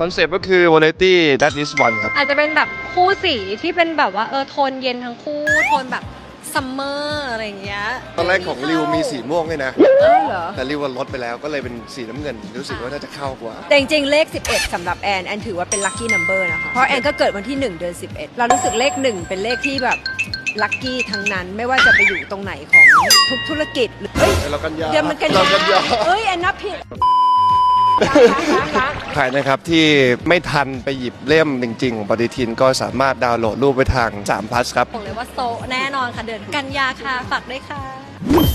คอนเซปต์ก็คือ variety that is one ครับ อาจจะเป็นแบบคู่สีที่เป็นแบบว่าเออโทนเย็นทั้งคู่โทนแบบซัมเมอร์อะไรอย่างเงี้ยตอนแรกของริวมีสีม่วงด้วยนะ อ้าวเหรอ แต่ริวลดไปแล้วก็เลยเป็นสีน้ำเงิน รู้สึกว่าน่าจะเข้ากว่า แต่จริงๆเลข 11สำหรับแอน แอนถือว่าเป็น lucky number นะคะ เพราะแอนก็เกิดวันที่ 1 เดือน 11 เรารู้สึกเลข 1 เป็นเลขที่แบบลัคกี้ทั้งนั้นไม่ว่าจะไปอยู่ตรงไหนของทุกธุรกิจหรือเฮ้ยเรากันยาเดี๋ยวมันกันเรากันยาเฮ้ยแอนนับผิดล้างล้างล้างใครนะครับที่ไม่ทันไปหยิบเล่มจริง ๆ ของปฏิทินก็สามารถดาวน์โหลดรูปไปทาง3 plus ครับ บอกเลยว่าโซะแน่นอนค่ะ เดือนกันยาค่ะ ฝากด้วยค่ะ